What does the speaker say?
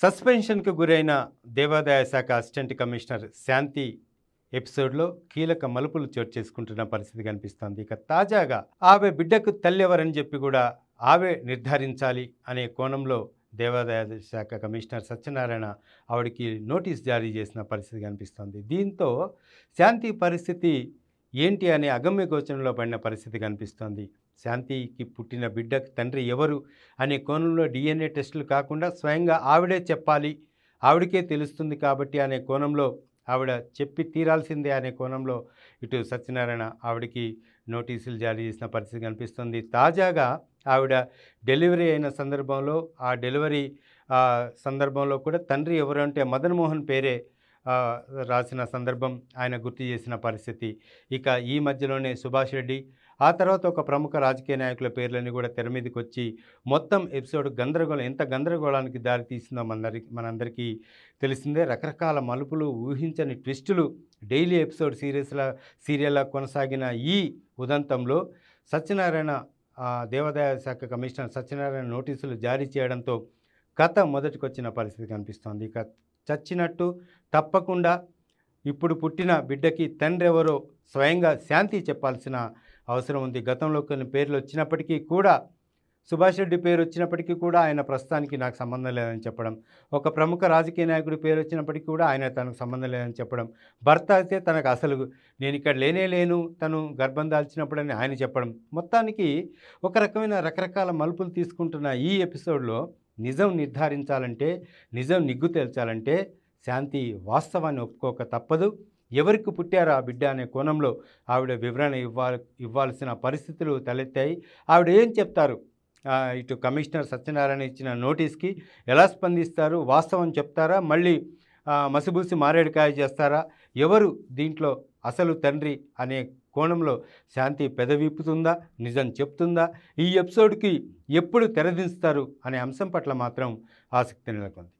సస్పెన్షన్కు గురైన దేవాదాయ శాఖ అసిస్టెంట్ కమిషనర్ శాంతి ఎపిసోడ్లో కీలక మలుపులు చోటు చేసుకుంటున్న పరిస్థితి కనిపిస్తోంది. ఇక తాజాగా ఆమె బిడ్డకు తల్లెవరని చెప్పి కూడా ఆమె నిర్ధారించాలి అనే కోణంలో దేవాదాయ శాఖ కమిషనర్ సత్యనారాయణ ఆవిడకి నోటీస్ జారీ చేసిన పరిస్థితి కనిపిస్తోంది. దీంతో శాంతి పరిస్థితి ఏంటి అనే అగమ్య గోచరంలో పడిన పరిస్థితి కనిపిస్తోంది. శాంతికి పుట్టిన బిడ్డకు తండ్రి ఎవరు అనే కోణంలో డిఎన్ఏ టెస్టులు కాకుండా స్వయంగా ఆవిడే చెప్పాలి. ఆవిడకే తెలుస్తుంది కాబట్టి అనే కోణంలో ఆవిడ చెప్పి తీరాల్సిందే అనే కోణంలో ఇటు సత్యనారాయణ ఆవిడకి నోటీసులు జారీ చేసిన పరిస్థితి కనిపిస్తుంది. తాజాగా ఆవిడ డెలివరీ అయిన సందర్భంలో ఆ డెలివరీ ఆ, సందర్భంలో కూడా తండ్రి ఎవరు అంటే పేరే రాసిన సందర్భం ఆయన గుర్తు చేసిన పరిస్థితి. ఇక ఈ మధ్యలోనే సుభాష్ రెడ్డి ఆ తర్వాత ఒక ప్రముఖ రాజకీయ నాయకుల పేర్లన్నీ కూడా తెర మీదకి వచ్చి మొత్తం ఎపిసోడ్ గందరగోళం ఎంత గందరగోళానికి దారి మనందరి మనందరికి మనందరికీ తెలిసిందే. రకరకాల మలుపులు ఊహించని ట్విస్టులు డైలీ ఎపిసోడ్ సీరియస్ల సీరియల్లా కొనసాగిన ఈ ఉదంతంలో సత్యనారాయణ దేవాదాయ శాఖ కమిషనర్ సత్యనారాయణ నోటీసులు జారీ చేయడంతో కథ మొదటికొచ్చిన పరిస్థితి కనిపిస్తోంది. ఇక చచ్చినట్టు తప్పకుండా ఇప్పుడు పుట్టిన బిడ్డకి తండ్రి ఎవరో స్వయంగా శాంతి చెప్పాల్సిన అవసరం ఉంది. గతంలో కొన్ని పేర్లు వచ్చినప్పటికీ కూడా సుభాష్ రెడ్డి పేరు వచ్చినప్పటికీ కూడా ఆయన ప్రస్తుతానికి నాకు సంబంధం లేదని చెప్పడం ఒక ప్రముఖ రాజకీయ నాయకుడి పేరు వచ్చినప్పటికీ కూడా ఆయన తనకు సంబంధం లేదని చెప్పడం భర్త అయితే తనకు అసలు నేను ఇక్కడ లేనే లేను తను గర్భం దాల్చినప్పుడని ఆయన చెప్పడం మొత్తానికి ఒక రకమైన రకరకాల మలుపులు తీసుకుంటున్న ఈ ఎపిసోడ్లో నిజం నిర్ధారించాలంటే నిజం నిగ్గు తేల్చాలంటే శాంతి వాస్తవాన్ని ఒప్పుకోక తప్పదు. ఎవరికి పుట్టారు ఆ బిడ్డ అనే కోణంలో ఆవిడ వివరణ ఇవ్వాలి ఇవ్వాల్సిన పరిస్థితులు తలెత్తాయి. ఆవిడ ఏం చెప్తారు? ఇటు కమిషనర్ సత్యనారాయణ ఇచ్చిన నోటీస్కి ఎలా స్పందిస్తారు? వాస్తవం చెప్తారా? మళ్ళీ మసిబూసి మారేడుకాయ చేస్తారా? ఎవరు దీంట్లో అసలు తండ్రి అనే కోణంలో శాంతి పెదవిప్పుతుందా? నిజం చెప్తుందా? ఈ ఎపిసోడ్కి ఎప్పుడు తెరదించుతారు? అనే అంశం పట్ల మాత్రం ఆసక్తి నెలకొంది.